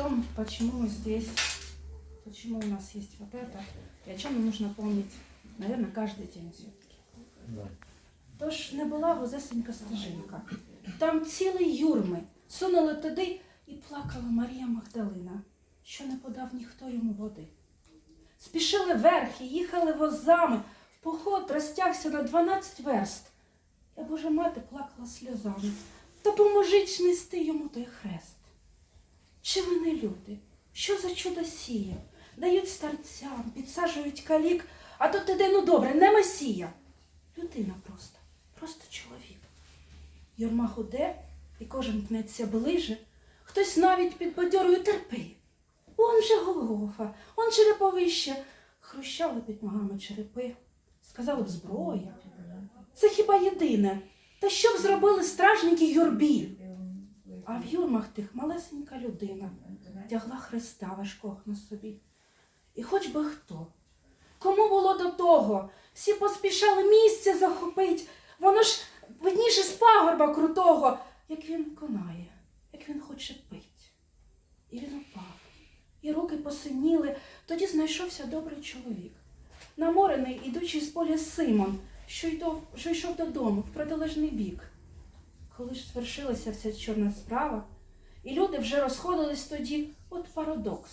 том, почему мы здесь, почему у нас есть вот это, и о чем нам нужно помнить, наверное, каждый день все-таки. Да. Тож не була возесенька стежинка. Там цілі юрми сунули туди і плакала Марія Магдалина, що не подав ніхто йому води. Спішили верхи, їхали возами, в поход розтягся на 12 верст. Я Божа мати плакала сльозами. Допоможіть ж нести йому той хрест. Чи ви не люди? Що за чудо сіє? Дають старцям, підсаджують калік, а тут іде, ну добре, не месія. Людина просто, просто чоловік. Юрма худе, і кожен пнеться ближе. Хтось навіть підбадьорує терпи. Он же Голгофа, он череповище. Хрущали під ногами черепи. Сказали б зброя. Це хіба єдине. Та що б зробили стражники юрбі? А в юрмах тих малесенька людина тягла хреста важкого на собі. І хоч би хто. Кому було до того? Всі поспішали місце захопить. Воно ж видніше з пагорба крутого, як він конає, як він хоче пить. І він упав, і руки посиніли, тоді знайшовся добрий чоловік. Наморений, ідучи з поля Симон, що йшов додому в протилежний бік. Коли ж звершилася вся чорна справа, і люди вже розходились тоді, от парадокс.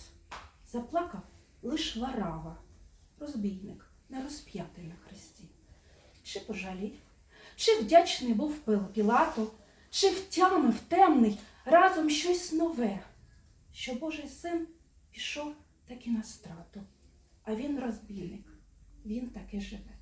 Заплакав лиш Варава, розбійник, не розп'ятий на хресті. Чи пожалів, чи вдячний був Пілату, чи втямив темний разом щось нове, що Божий син пішов таки на страту, а він розбійник, він таки живе.